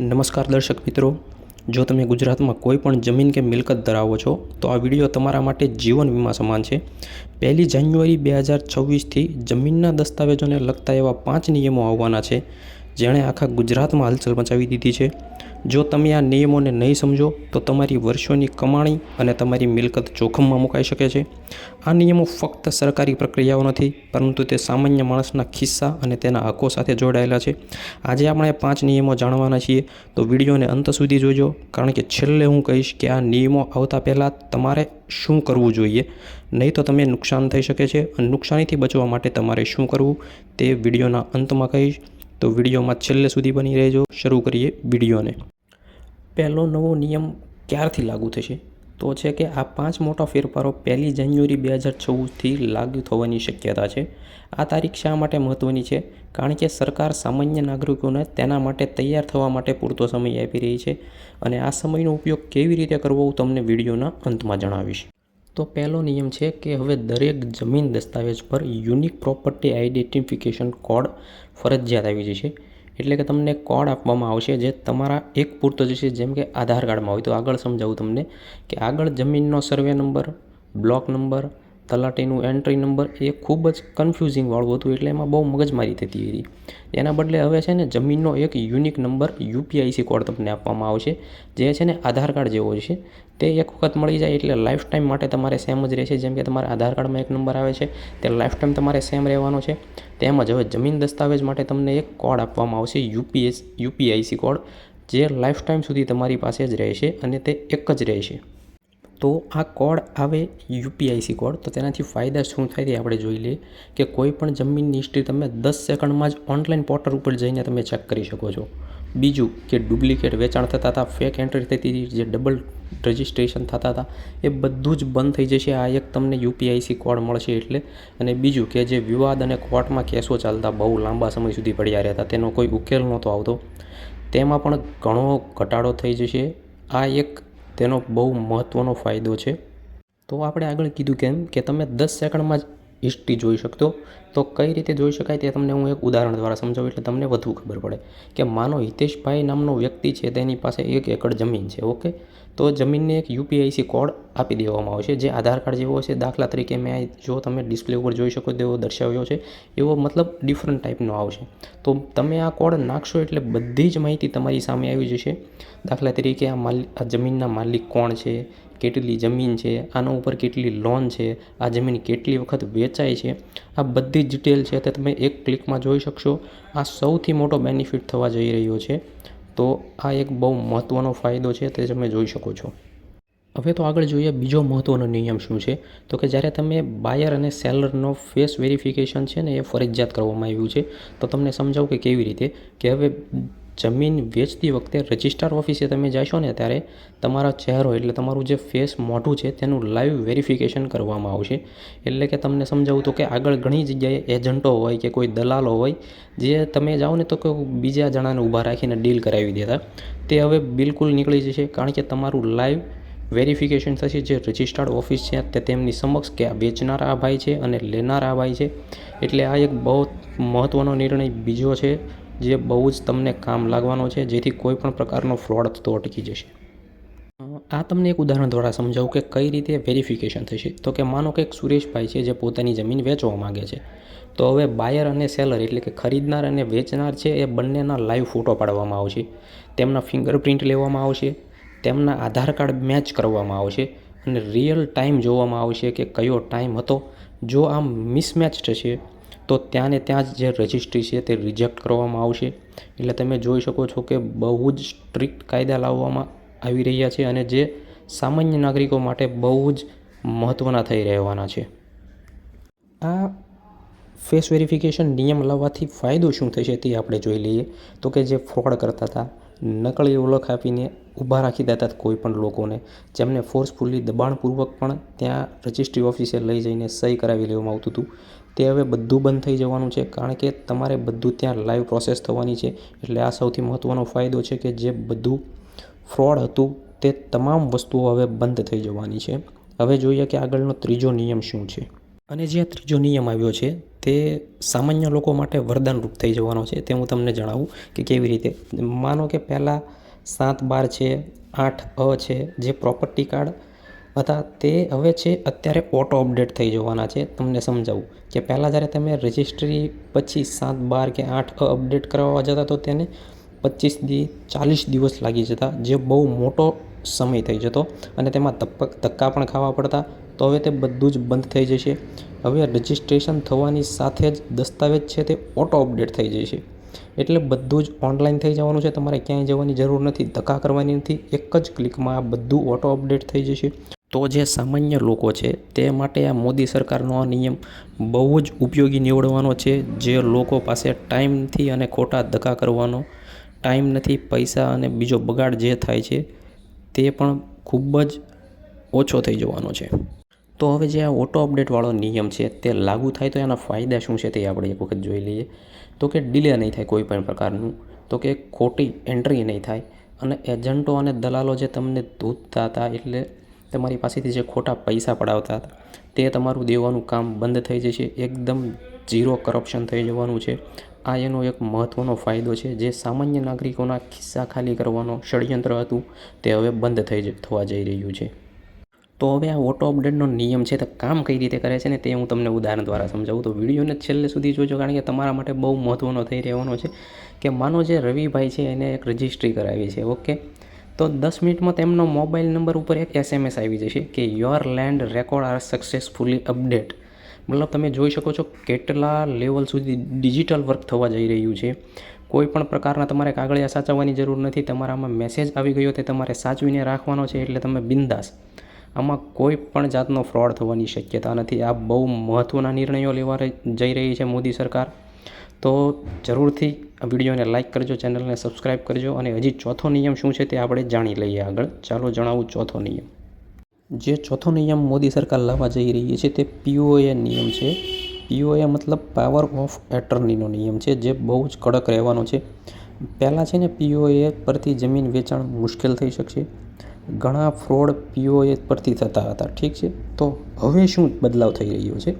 નમસ્કાર દર્શક મિત્રો. જો તમે ગુજરાતમાં કોઈ પણ જમીન કે મિલકત ધરાવો છો, તો આ વીડિયો તમારા માટે જીવન વીમા સમાન છે. પહેલી જાન્યુઆરી બે હજાર છવ્વીસથી જમીનના દસ્તાવેજોને લગતા એવા પાંચ નિયમો આવવાના છે, જેણે આખા ગુજરાતમાં હલચલ મચાવી દીધી છે. જો તમે આ નિયમોને નહીં સમજો, તો તમારી વર્ષોની કમાણી અને તમારી મિલકત જોખમમાં મુકાઈ શકે છે. આ નિયમો ફક્ત સરકારી પ્રક્રિયાઓ નથી, પરંતુ તે સામાન્ય માણસના ખિસ્સા અને તેના હકો સાથે જોડાયેલા છે. આજે આપણે પાંચ નિયમો જાણવાના છીએ, તો વિડીયોને અંત સુધી જોજો, કારણ કે છેલ્લે હું કહીશ કે આ નિયમો આવતા પહેલાં તમારે શું કરવું જોઈએ. નહીં તો તમે નુકસાન થઈ શકે છે અને નુકસાનીથી બચવા માટે તમારે શું કરવું, તે વિડીયોના અંતમાં કહીશ. તો વિડીયોમાં છેલ્લે સુધી બની રહેજો. શરૂ કરીએ વિડીયોને. પહેલો નવો નિયમ ક્યારથી લાગુ થશે? તો છે કે આ પાંચ મોટા ફેરફારો પહેલી જાન્યુઆરી બે હજાર ચૌદથી લાગુ થવાની શક્યતા છે. આ તારીખ શા માટે મહત્ત્વની છે? કારણ કે સરકાર સામાન્ય નાગરિકોને તેના માટે તૈયાર થવા માટે પૂરતો સમય આપી રહી છે અને આ સમયનો ઉપયોગ કેવી રીતે કરવો હું તમને વિડીયોના અંતમાં જણાવીશ. તો પહેલો નિયમ છે કે હવે દરેક જમીન દસ્તાવેજ પર યુનિક પ્રોપર્ટી આઈડેન્ટિફિકેશન કોડ ફરજિયાત આવી જશે. એટલે કે તમને કોડ આપવામાં આવશે જે તમારા એક પૂરતો જશે જેમ કે આધાર કાર્ડમાં હોય. તો આગળ સમજાવું તમને કે આગળ જમીનનો સર્વે નંબર બ્લોક નંબર તલાટીનું એન્ટ્રી નંબર એ ખૂબ જ કન્ફ્યુઝિંગ વાળું હતું એટલે એમાં બહુ મગજમારી થતી હતી. એના બદલે હવે છે ને જમીનનો એક યુનિક નંબર યુપીઆઈસી કોડ તમને આપવામાં આવશે, જે છે ને આધાર કાર્ડ જેવો છે. તે એક વખત મળી જાય એટલે લાઈફ ટાઈમ માટે તમારે સેમ જ રહેશે. જેમ કે તમારા આધાર કાર્ડમાં એક નંબર આવે છે, તે લાઈફ ટાઈમ તમારે સેમ રહેવાનો છે. તેમજ હવે જમીન દસ્તાવેજ માટે તમને એક કોડ આપવામાં આવશે યુપીએસ યુપીઆઈસી કોડ જે લાઈફ ટાઈમ સુધી તમારી પાસે જ રહેશે અને તે એક જ રહેશે. તો આ કોડ આવે યુપીઆઈસી કોડ. તો તેનાથી ફાયદા શું થાય તે આપણે જોઈ લઈએ કે કોઈ પણ જમીનની હિસ્ટ્રી તમે દસ સેકન્ડમાં જ ઓનલાઈન પોર્ટલ ઉપર જઈને તમે ચેક કરી શકો છો. બીજું કે ડુપ્લિકેટ વેચાણ થતા હતા ફેક એન્ટ્રી થતી હતી, જે ડબલ રજિસ્ટ્રેશન થતા હતા, એ બધું જ બંધ થઈ જશે. આ એક તમને યુપીઆઈસી કોડ મળશે એટલે. અને બીજું કે જે વિવાદ અને કોર્ટમાં કેસો ચાલતા બહુ લાંબા સમય સુધી પડ્યા રહેતા, તેનો કોઈ ઉકેલ નહોતો આવતો. તેમાં પણ ઘણો ઘટાડો થઈ જશે. આ એક તેનો બહુ મહત્ત્વનો ફાયદો છે. તો આપણે આગળ કીધું કેમ કે તમે દસ સેકન્ડમાં જ હિસ્ટ્રી જોઈ શકતો. તો કઈ રીતે જોઈ શકાય તે તમને હું એક ઉદાહરણ દ્વારા સમજાવું એટલે તમને વધુ ખબર પડે કે માનો હિતેશભાઈ નામનો વ્યક્તિ છે, તેની પાસે એક એકડ જમીન છે, ઓકે? તો જમીનને એક યુપીઆઈસી કોડ આપી દેવામાં આવશે. જે આધાર કાર્ડ જેવો છે દાખલા તરીકે મેં જો તમે ડિસ્પ્લે ઉપર જોઈ શકો તેવો દર્શાવ્યો છે. એવો મતલબ ડિફરન્ટ ટાઈપનો આવશે. તો તમે આ કોડ નાખશો એટલે બધી જ માહિતી તમારી સામે આવી જશે. દાખલા તરીકે આ માલિક આ જમીનના માલિક કોણ છે કેટલી જમીન છે, આના ઉપર કેટલી લોન છે, આ જમીન કેટલી વખત વેચાય છે, આ બધી જ ડિટેલ છે તે તમે એક ક્લિકમાં જોઈ શકશો. આ સૌથી મોટો બેનિફિટ થવા જઈ રહ્યો છે. તો આ એક બહુ મહત્ત્વનો ફાયદો છે તે તમે જોઈ શકો છો. હવે તો આગળ જોઈએ બીજો મહત્ત્વનો નિયમ શું છે? તો કે જ્યારે તમે બાયર અને સેલરનો ફેસ વેરિફિકેશન છે ને એ ફરજિયાત કરવામાં આવ્યું છે, તો તમને સમજાવું કે કેવી રીતે? કે હવે જમીન વેચતી વખતે રજિસ્ટ્રાર ઓફિસે તમે જશો ને ત્યારે તમારો ચહેરો એટલે તમારું જે ફેસ મોઢું છે તેનું લાઈવ વેરિફિકેશન કરવામાં આવશે. એટલે કે તમને સમજાવું તો કે આગળ ઘણી જગ્યાએ એજન્ટો હોય કે કોઈ દલાલો હોય, જે તમે જાઓ ને તો કોઈ બીજા જણાને ઊભા રાખીને ડીલ કરાવી દેતા. તે હવે બિલકુલ નીકળી જશે કારણ કે તમારું લાઈવ વેરિફિકેશન થશે જે રજિસ્ટર્ડ ઓફિસ છે તે તેમની સમક્ષ કે આ વેચનાર આ ભાઈ છે અને લેનાર આ ભાઈ છે. એટલે આ એક બહુ મહત્ત્વનો નિર્ણય બીજો છે જે બહુ જ તમને કામ લાગવાનો છે, જેથી કોઈ પણ પ્રકારનો ફ્રોડ થતો અટકી જશે. આ તમને એક ઉદાહરણ દ્વારા સમજાવું કે કઈ રીતે વેરિફિકેશન થશે. તો કે માનો કે એક સુરેશભાઈ છે જે પોતાની જમીન વેચવા માગે છે. તો હવે બાયર અને સેલર એટલે કે ખરીદનાર અને વેચનાર છે, એ બંનેના લાઈવ ફોટો પાડવામાં આવશે. તેમના ફિંગરપ્રિન્ટ લેવામાં આવશે. તેમના આધાર કાર્ડ મેચ કરવામાં આવશે. અને રિયલ ટાઈમ જોવામાં આવશે કે કયો ટાઈમ હતો. જો આમ મિસમેચ થશે તો ત્યાં ને ત્યાં જ જે રજિસ્ટ્રી છે તે રિજેક્ટ કરવામાં આવશે. એટલે તમે જોઈ શકો છો કે બહુ જ સ્ટ્રિક્ટ કાયદા લાવવામાં આવી રહ્યા છે અને જે સામાન્ય નાગરિકો માટે બહુ જ મહત્ત્વના થઈ રહેવાના છે. આ ફેસ વેરિફિકેશન નિયમ લાવવાથી ફાયદો શું થશે તે આપણે જોઈ લઈએ. તો કે જે ફ્રોડ કરતા હતા, નકલી ઓળખ આપીને ઊભા રાખી દેતા કોઈ પણ લોકોને, જેમને ફોર્સફુલી દબાણપૂર્વક પણ ત્યાં રજિસ્ટ્રી ઓફિસે લઈ જઈને સહી કરાવી લેવામાં આવતું હતું. તે હવે બધું બંધ થઈ જવાનું છે, કારણ કે તમારે બધું ત્યાં લાઈવ પ્રોસેસ થવાની છે. એટલે આ સૌથી મહત્ત્વનો ફાયદો છે કે જે બધું ફ્રોડ હતું, તે તમામ વસ્તુઓ હવે બંધ થઈ જવાની છે. હવે જોઈએ કે આગળનો ત્રીજો નિયમ શું છે. અને જે ત્રીજો નિયમ આવ્યો છે, તે સામાન્ય લોકો માટે વરદાનરૂપ થઈ જવાનો છે. તે હું તમને જણાવું કે કેવી રીતે. માનો કે પહેલાં સાત બાર છે, આઠ અ છે, જે પ્રોપર્ટી કાર્ડ હતા. તે હવે છે, અત્યારે ઓટો અપડેટ થઈ જવાના છે. તમને સમજાવું કે પહેલાં જ્યારે તમે રજિસ્ટ્રી પછી સાત, બાર કે આઠ અપડેટ કરાવવા જતા તો તેને પચીસ દી, ચાલીસ દિવસ લાગી જતા, જે બહુ મોટો સમય થઈ જતો અને તેમાં ધક્કા પણ ખાવા પડતા. તો હવે તે બધું જ બંધ થઈ જશે. હવે રજિસ્ટ્રેશન થવાની સાથે જ દસ્તાવેજ છે તે ઓટો અપડેટ થઈ જશે. એટલે બધું જ ઓનલાઈન થઈ જવાનું છે. તમારે ક્યાંય જવાની જરૂર નથી, ધક્કા કરવાની નથી. એક જ ક્લિકમાં આ બધું ઓટો અપડેટ થઈ જશે. તો જે સામાન્ય લોકો છે, તે માટે આ મોદી સરકારનો આ નિયમ બહુ જ ઉપયોગી નીવડવાનો છે, જે લોકો પાસે ટાઈમથી અને ખોટા ધક્કા કરવાનો ટાઈમ નથી, પૈસા અને બીજો બગાડ જે થાય છે, તે પણ ખૂબ જ ઓછો થઈ જવાનો છે. તો હવે જે આ ઓટો અપડેટવાળો નિયમ છે, તે લાગુ થાય તો એના ફાયદા શું છે તે આપણે એક વખત જોઈ લઈએ. તો કે ડિલે નહીં થાય કોઈ પણ પ્રકારનું, તો કે ખોટી એન્ટ્રી નહીં થાય, અને એજન્ટો અને દલાલો જે તમને ધૂતતા હતા, એટલે તમારી પાસેથી જે ખોટા પૈસા પડાવતા હતા, તે તમારું દેવાનું કામ બંધ થઈ જશે. એકદમ ઝીરો કરપ્શન થઈ જવાનું છે. આ એનો એક મહત્ત્વનો ફાયદો છે. જે સામાન્ય નાગરિકોના ખિસ્સા ખાલી કરવાનો ષડયંત્ર હતું, તે હવે બંધ થઈ થવા જઈ રહ્યું છે. તો હવે આ ઓટો અપડેટનો નિયમ છે તે કામ કઈ રીતે કરે છે ને તે હું તમને ઉદાહરણ દ્વારા સમજાવું. તો વિડીયોને છેલ્લે સુધી જોજો કારણ કે તમારા માટે બહુ મહત્ત્વનો થઈ રહેવાનો છે કે માનો જે રવિભાઈ છે એને એક રજિસ્ટ્રી કરાવી છે ઓકે તો દસ મિનિટમાં તેમનો મોબાઈલ નંબર ઉપર એક એસએમએસ આવી જશે કે your land record are successfully update મતલબ તમે જોઈ શકો છો કેટલા લેવલ સુધી ડિજિટલ વર્ક થવા જઈ રહ્યું છે. કોઈ પણ પ્રકારના તમારે કાગળિયા સાચવવાની જરૂર નથી. તમારામાં મેસેજ આવી ગયો તે તમારે સાચવીને રાખવાનો છે એટલે તમે બિંદાસ. આમાં કોઈ પણ જાતનો ફ્રોડ થવાની શક્યતા નથી. આ બહુ મહત્ત્વના નિર્ણયો લેવા જઈ રહી છે મોદી સરકાર. તો જરૂરથી આ વિડીયોને લાઇક કરજો, ચેનલને સબસ્ક્રાઈબ કરજો અને હજી ચોથો નિયમ શું છે તે આપણે જાણી લઈએ આગળ. ચાલો જણાવું ચોથો નિયમ. જે ચોથો નિયમ મોદી સરકાર લાવવા જઈ રહી છે તે પીઓએ નિયમ છે. પીઓએ મતલબ પાવર ઓફ એટર્નીનો નિયમ છે જે બહુ જ કડક રહેવાનો છે. પહેલાં છે ને પીઓએ પરથી જમીન વેચાણ મુશ્કેલ થઈ શકશે. ઘણા ફ્રોડ પીઓએ પરથી થતા હતા, ઠીક છે? તો હવે શું બદલાવ થઈ રહ્યો છે?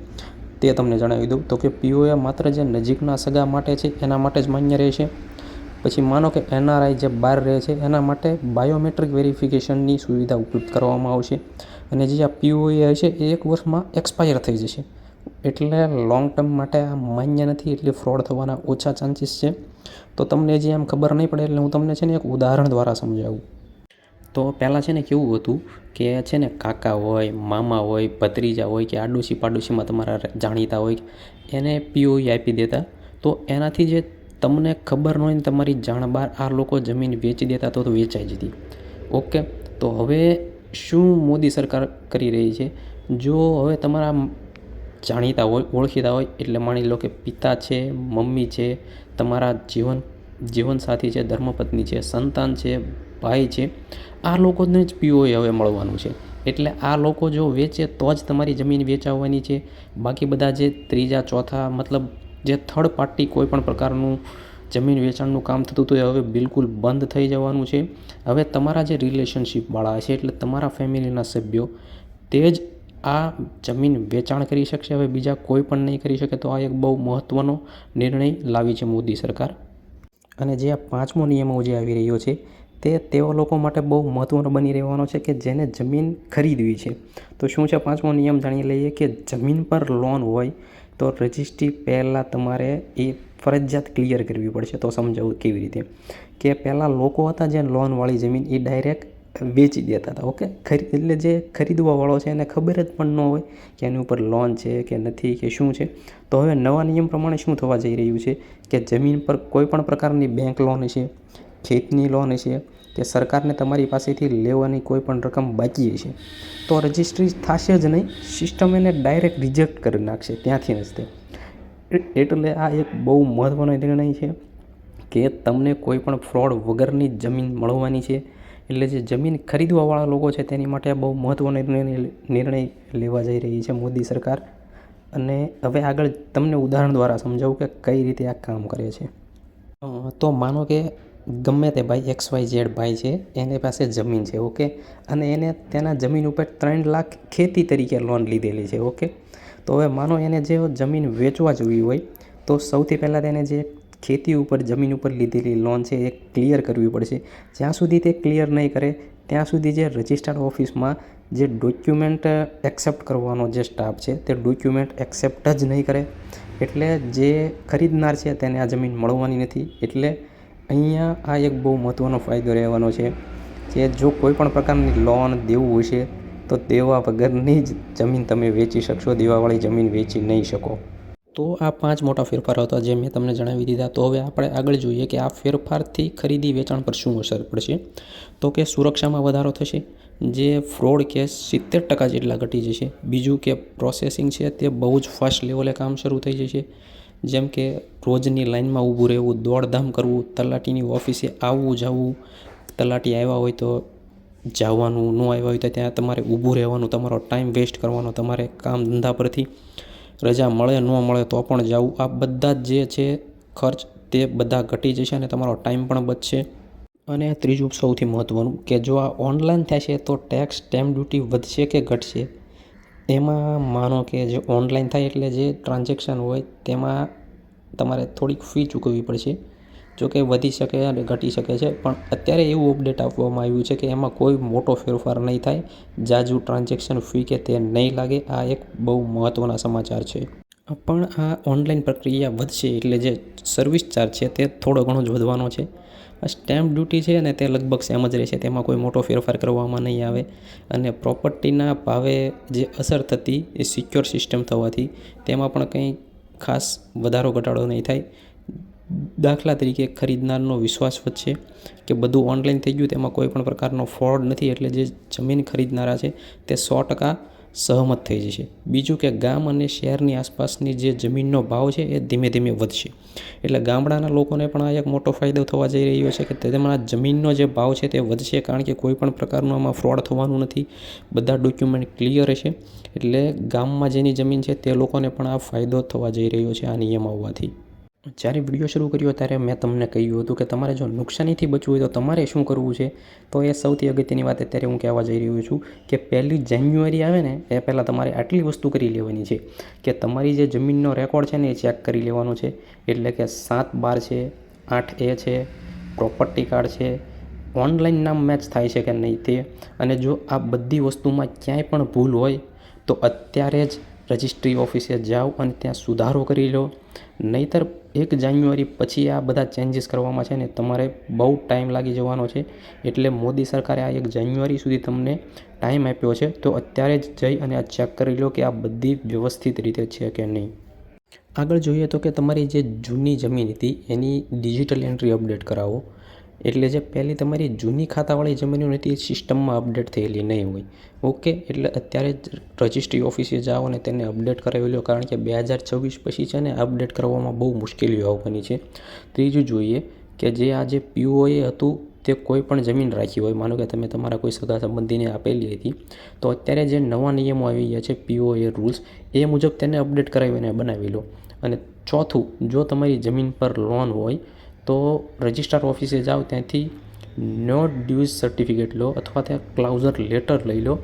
તે તમને જણાવી દઉં. તો કે પીઓએ માત્ર જે નજીકના સગા માટે છે, એના માટે જ માન્ય રહેશે પછી માનો કે એનઆરઆઈ જે બહાર રહે છે, એના માટે બાયોમેટ્રિક વેરિફિકેશનની સુવિધા ઉપલબ્ધ કરવામાં આવશે. અને જે આ પીઓએ હશે એ એક વર્ષમાં એક્સપાયર થઈ જશે. એટલે લોંગ ટર્મ માટે આ માન્ય નથી, એટલે ફ્રોડ થવાના ઓછા ચાન્સીસ છે. તો તમને જે એમ ખબર નહીં પડે, એટલે હું તમને છે ને એક ઉદાહરણ દ્વારા સમજાવું. તો પહેલાં છે ને કેવું હતું કે છે ને કાકા હોય, મામા હોય, ભત્રીજા હોય કે આડોશી પાડોશીમાં તમારા જાણીતા હોય એને પીઓઈ આપી દેતા. તો એનાથી જે તમને ખબર ન હોય ને તમારી જાણ બહાર આ લોકો જમીન વેચી દેતા તો તો વેચાઈ જતી. ઓકે? તો હવે શું મોદી સરકાર કરી રહી છે? જો હવે તમારા જાણીતા હોય, ઓળખીતા હોય, એટલે માની લો કે પિતા છે, મમ્મી છે, તમારા જીવન, જીવનસાથી છે, ધર્મપત્ની છે, સંતાન છે ભાઈ છે, આ લોકોને જ પીઓએ હવે મળવાનું છે. એટલે આ લોકો જો વેચે તો જ તમારી જમીન વેચાવવાની છે. બાકી બધા જે ત્રીજા, ચોથા મતલબ જે થર્ડ પાર્ટી કોઈ પણ પ્રકારનું જમીન વેચાણનું કામ થતું હતું એ હવે બિલકુલ બંધ થઈ જવાનું છે. હવે તમારા જે રિલેશનશિપવાળા છે, એટલે તમારા ફેમિલીના સભ્યો, તે જ આ જમીન વેચાણ કરી શકશે. હવે બીજા કોઈ પણ નહીં કરી શકે તો આ એક બહુ મહત્ત્વનો નિર્ણય લાવી છે મોદી સરકાર. અને જે આ પાંચમો નિયમો જે આવી રહ્યો છે તે તેવા લોકો માટે બહુ મહત્ત્વનો બની રહેવાનો છે કે જેને જમીન ખરીદવી છે. તો શું છે? પાંચમો નિયમ જાણી લઈએ કે જમીન પર લોન હોય તો રજિસ્ટ્રી પહેલાં તમારે એ ફરજિયાત ક્લિયર કરવી પડશે. તો સમજાવું કેવી રીતે? કે પહેલાં લોકો હતા જે લોનવાળી જમીન એ ડાયરેક્ટ વેચી દેતા હતા, ઓકે? ખરી, એટલે જે ખરીદવાવાળો છે એને ખબર જ પણ ન હોય કે એની ઉપર લોન છે કે નથી કે શું છે. તો હવે નવા નિયમ પ્રમાણે શું થવા જઈ રહ્યું છે? કે જમીન પર કોઈ પણ પ્રકારની બેંક લોન છે ખેતની લોન છે કે સરકારને તમારી પાસેથી લેવાની કોઈ પણ રકમ બાકી છે તો રજિસ્ટ્રી થશે જ નહીં સિસ્ટમ એને ડાયરેક્ટ રિજેક્ટ કરી નાખશે, ત્યાંથી જ તે. એટલે આ એક બહુ મહત્ત્વનો નિર્ણય છે કે તમને કોઈ પણ ફ્રોડ વગરની જમીન મળવાની છે. એટલે જે જમીન ખરીદવાવાળા લોકો છે, તેની માટે આ બહુ મહત્ત્વનો નિર્ણય લેવા જઈ રહી છે મોદી સરકાર. અને હવે આગળ તમને ઉદાહરણ દ્વારા સમજાવું કે કઈ રીતે આ કામ કરે છે. તો માનો કે ગમે તે ભાઈ એક્સ વાય ઝેડ ભાઈ છે, એની પાસે જમીન છે ઓકે અને એને તેના જમીન ઉપર ત્રણ લાખ ખેતી તરીકે લોન લીધેલી છે ઓકે તો હવે માનો એને જે જમીન વેચવા જોવી હોય, તો સૌથી પહેલાં તેને જે ખેતી ઉપર, જમીન ઉપર લીધેલી લોન છે, એ ક્લિયર કરવી પડશે. જ્યાં સુધી તે ક્લિયર નહીં કરે, ત્યાં સુધી જે રજિસ્ટર્ડ ઓફિસમાં જે ડોક્યુમેન્ટ એક્સેપ્ટ કરવાનો જે સ્ટાફ છે, તે ડોક્યુમેન્ટ એક્સેપ્ટ જ નહીં કરે. એટલે જે ખરીદનાર છે, તેને આ જમીન મળવાની નથી. એટલે અહીંયા આ એક બહુ મહત્ત્વનો ફાયદો રહેવાનો છે કે જો કોઈ પણ પ્રકારની લોન દેવું હશે તો દેવા વગરની જ જમીન તમે વેચી શકશો, દેવાવાળી જમીન વેચી નહીં શકો. તો આ પાંચ મોટા ફેરફારો હતા જે મેં તમને જણાવી દીધા. તો હવે આપણે આગળ જોઈએ કે આ ફેરફારથી ખરીદી વેચાણ પર શું અસર પડશે. તો કે સુરક્ષામાં વધારો થશે, જે ફ્રોડ કેસ સિત્તેર ટકા જેટલા ઘટી જશે. બીજું કે પ્રોસેસિંગ છે તે બહુ જ ફાસ્ટ લેવલે કામ શરૂ થઈ જશે. જેમ કે રોજની લાઇનમાં ઊભું રહેવું, દોડધામ કરવું, તલાટીની ઓફિસે આવવું, જવું, તલાટી આવ્યા હોય તો જવાનું, ન આવ્યા હોય તો ત્યાં તમારે ઊભું રહેવાનું, તમારો ટાઈમ વેસ્ટ કરવાનો, તમારે કામ ધંધા પરથી રજા મળે, ન મળે તો પણ જવું. આ બધા જ છે ખર્ચ તે બધા ઘટી જશે અને તમારો ટાઈમ પણ બચશે. અને ત્રીજું સૌથી મહત્ત્વનું કે જો આ ઓનલાઈન થશે તો ટેક્સ સ્ટેમ્પ ડ્યુટી વધશે કે ઘટશે? એમાં માનો કે જે ઓનલાઈન થાય એટલે જે ટ્રાન્ઝેક્શન હોય તેમાં તમારે થોડીક ફી ચૂકવવી પડશે. જો કે વધી શકે અને ઘટી શકે છે. પણ અત્યારે એવું અપડેટ આપવામાં આવ્યું છે કે એમાં કોઈ મોટો ફેરફાર નહીં થાય. જાજુ ટ્રાન્ઝેક્શન ફી કે તે નહીં લાગે. આ એક બહુ મહત્ત્વના સમાચાર છે. પણ આ ઓનલાઈન પ્રક્રિયા વધશે એટલે જે સર્વિસ ચાર્જ છે તે થોડો ઘણો જ વધવાનો છે. આ સ્ટેમ્પ ડ્યુટી છે ને તે લગભગ સેમ જ રહેશે. તેમાં કોઈ મોટો ફેરફાર કરવામાં નહીં આવે. અને પ્રોપર્ટીના ભાવે જે અસર થતી એ સિક્યોર સિસ્ટમ થવાથી તેમાં પણ કંઈ ખાસ વધારો ઘટાડો નહીં થાય. દાખલા તરીકે ખરીદનારનો વિશ્વાસ વધશે કે બધું ઓનલાઈન થઈ ગયું, તેમાં કોઈ પણ પ્રકારનો ફ્રોડ નથી. એટલે જે જમીન ખરીદનારા છે, તે સો ટકા સહમત થઈ જશે. બીજું કે ગામ અને શહેરની આસપાસની જે જમીનનો ભાવ છે એ ધીમે ધીમે વધશે. એટલે ગામડાના લોકોને પણ આ એક મોટો ફાયદો થવા જઈ રહ્યો છે કે તેમાં જમીનનો જે ભાવ છે તે વધશે કારણ કે કોઈ પણ પ્રકારનું આમાં ફ્રોડ થવાનું નથી. બધા ડોક્યુમેન્ટ ક્લિયર હશે. એટલે ગામમાં જેની જમીન છે તે લોકોને પણ આ ફાયદો થવા જઈ રહ્યો છે આ નિયમ આવવાથી. જ્યારે વીડિયો શરૂ કર્યો ત્યારે મેં તમને કહ્યું હતું કે તમારે જો નુકસાનીથી બચવું હોય તો તમારે શું કરવું છે? તો એ સૌથી અગત્યની વાત અત્યારે હું કહેવા જઈ રહ્યો છું કે પહેલી જાન્યુઆરી આવે ને, એ પહેલાં તમારે આટલી વસ્તુ કરી લેવાની છે કે તમારી જે જમીનનો રેકોર્ડ છે ને, એ ચેક કરી લેવાનો છે. એટલે કે સાત બાર છે, આઠ એ છે પ્રોપર્ટી કાર્ડ છે ઓનલાઈન નામ મેચ થાય છે કે નહીં તે? અને જો આ બધી વસ્તુમાં ક્યાંય પણ ભૂલ હોય, તો અત્યારે જ રજિસ્ટ્રી ઓફિસે જાઓ અને ત્યાં સુધારો કરી લો. નહીંતર એક જાન્યુઆરી પછી આ બધા ચેન્જીસ કરવામાં છે ને તમારે બહુ ટાઈમ લાગી જવાનો છે. એટલે મોદી સરકારે આ એક જાન્યુઆરી સુધી તમને ટાઈમ આપ્યો છે. તો અત્યારે જ જઈ અને આ ચેક કરી લો કે આ બધી વ્યવસ્થિત રીતે છે કે નહીં. આગળ જોઈએ તો કે તમારી જે જૂની જમીન હતી એની ડિજિટલ એન્ટ્રી અપડેટ કરાવો. એટલે જે પહેલી તમારી જૂની ખાતાવાળી જમીનો હતી એ સિસ્ટમમાં અપડેટ થયેલી નહીં હોય. ઓકે, એટલે અત્યારે જ રજિસ્ટ્રી ઓફિસે જાઓ અને તેને અપડેટ કરાવી લો, કારણ કે બે હજાર છવ્વીસ પછી છે ને અપડેટ કરવામાં બહુ મુશ્કેલીઓ આવવાની છે. ત્રીજું જોઈએ કે જે આ જે પીઓએ હતું, તે કોઈ પણ જમીન રાખી હોય. માનો કે તમે તમારા કોઈ સગા સંબંધીને આપેલી હતી, તો અત્યારે જે નવા નિયમો આવી ગયા છે, પીઓએ રૂલ્સ, એ મુજબ તેને અપડેટ કરાવીને બનાવી લો. અને ચોથું, જો તમારી જમીન પર લોન હોય તો રજિસ્ટ્રાર ઓફિસે જાઓ, ત્યાંથી નો ડ્યુઝ સર્ટિફિકેટ લો અથવા ત્યાં ક્લાઉઝર લેટર લઈ લો.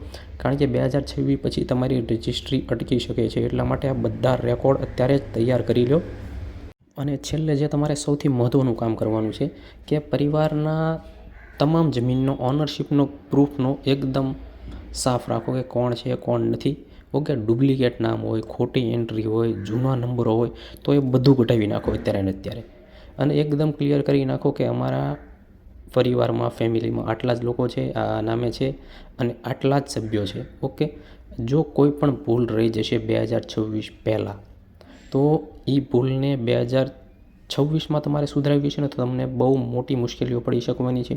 કારણ કે બે હજાર છવ્વીસ પછી તમારી રજિસ્ટ્રી અટકી શકે છે, એટલા માટે આ બધા રેકોર્ડ અત્યારે જ તૈયાર કરી લો. અને છેલ્લે જે તમારે સૌથી મહત્ત્વનું કામ કરવાનું છે કે પરિવારના તમામ જમીનનો ઓનરશિપનો પ્રૂફનો એકદમ સાફ રાખો કે કોણ છે, કોણ નથી. ઓકે ડુપ્લિકેટ નામ હોય, ખોટી એન્ટ્રી હોય, જૂના નંબરો હોય, તો એ બધું કટાવી નાખો અત્યારે ને અત્યારે. અને એકદમ ક્લિયર કરી નાખો કે અમારા પરિવારમાં, ફેમિલીમાં આટલા જ લોકો છે, આ નામે છે અને આટલા જ સભ્યો છે, ઓકે? જો કોઈ પણ ભૂલ રહી જશે બે હજાર છવ્વીસ પહેલાં, તો એ ભૂલને બે હજાર છવ્વીસમાં તમારે સુધરાવી છે ને તો તમને બહુ મોટી મુશ્કેલીઓ પડી શકવાની છે.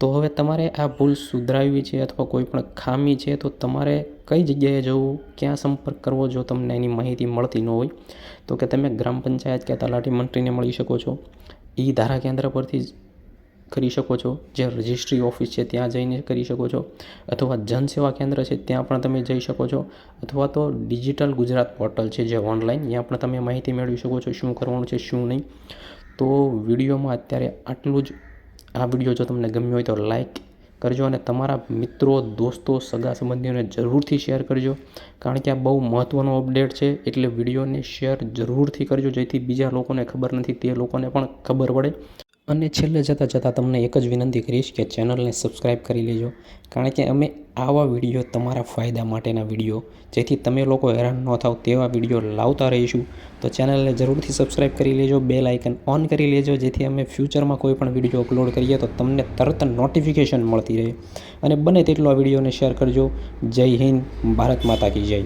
તો હવે તમારે આ ભૂલ સુધરાવી છે અથવા કોઈ પણ ખામી છે તો તમારે કઈ જગ્યાએ જવું, ક્યાં સંપર્ક કરવો જો તમને એની માહિતી મળતી ન હોય? તો કે તમે ગ્રામ પંચાયત કે તલાટી મંત્રીને મળી શકો છો. એ ધારા કેન્દ્ર પરથી કરી શકો છો. જે રજિસ્ટ્રી ઓફિસ છે ત્યાં જઈને કરી શકો છો. અથવા જનસેવા કેન્દ્ર છે ત્યાં પણ તમે જઈ શકો છો. અથવા તો ડિજિટલ ગુજરાત પોર્ટલ છે જે ઓનલાઈન, ત્યાં પણ તમે માહિતી મેળવી શકો છો શું કરવાનું છે, શું નહીં. તો વિડીયોમાં અત્યારે આટલું જ. આ વીડિયો જો તમને ગમ્યો હોય તો લાઈક કરજો અને તમારા મિત્રો, દોસ્તો, સગા સંબંધીઓને જરૂરથી શેર કરજો. કારણ કે આ બહુ મહત્ત્વનો અપડેટ છે, એટલે વિડીયોને શેર જરૂરથી કરજો, જેથી બીજા લોકોને ખબર નથી, તે લોકોને પણ ખબર પડે. અને છેલ્લે જતાં જતાં તમને એક જ વિનંતી કરીશ કે ચેનલને સબસ્ક્રાઈબ કરી લેજો. કારણ કે અમે આવા વીડિયો તમારા ફાયદા માટેના વીડિયો, જેથી તમે લોકો હેરાન ન થાવ તેવા વીડિયો લાવતા રહીશું. તો ચેનલને જરૂરથી સબસ્ક્રાઈબ કરી લેજો, બેલ આઇકન ઓન કરી લેજો, જેથી અમે ફ્યુચરમાં કોઈ પણ વીડિયો અપલોડ કરીએ તો તમને તરત નોટિફિકેશન મળતી રહે. અને બને તેટલો આ વિડીયોને શેર કરજો. જય હિન્દ, ભારત માતા કી જય.